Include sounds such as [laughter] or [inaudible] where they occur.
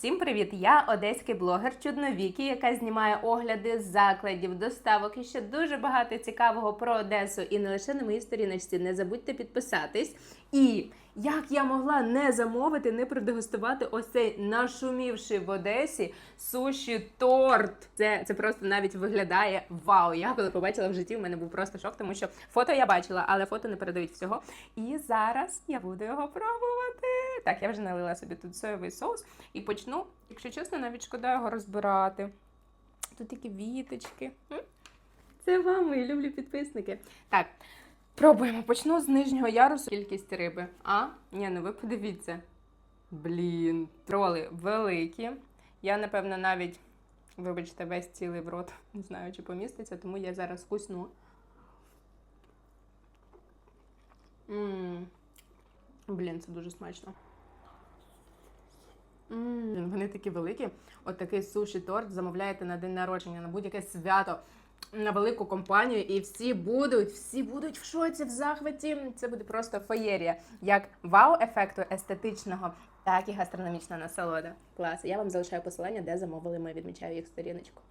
Всім привіт! Я одеський блогер Чудновікі, яка знімає огляди закладів, доставок і ще дуже багато цікавого про Одесу. І не лише на моїй сторіночці. Не забудьте підписатись. І як я могла не замовити, не продегустувати ось цей нашумівший в Одесі суші торт. Це, це просто навіть виглядає вау. Я коли побачила в житті, в мене був просто шок, тому що фото я бачила, але фото не передають всього. І зараз я буду його пробувати. Так, я вже налила собі тут соєвий соус і почну, якщо чесно, навіть шкода його розбирати. Тут такі віточки. Це вам, мої люблі підписники. Так, пробуємо. Почну з нижнього ярусу. Кількість риби. А? Ні, ну ви подивіться. Блін, троли великі. Я, напевно, навіть, вибачте, весь цілий в рот. [laughs] Не знаю, чи поміститься, тому я зараз кусну. Блін, це дуже смачно. Такі великі. От такий суші торт замовляєте на день народження, на будь-яке свято, на велику компанію, і всі будуть, всі будуть в шоці, в захваті. Це буде просто феєрія. Як вау-ефекту естетичного, так і гастрономічна насолода. Клас. Я вам залишаю посилання, де замовили ми відмічаю їх сторіночку.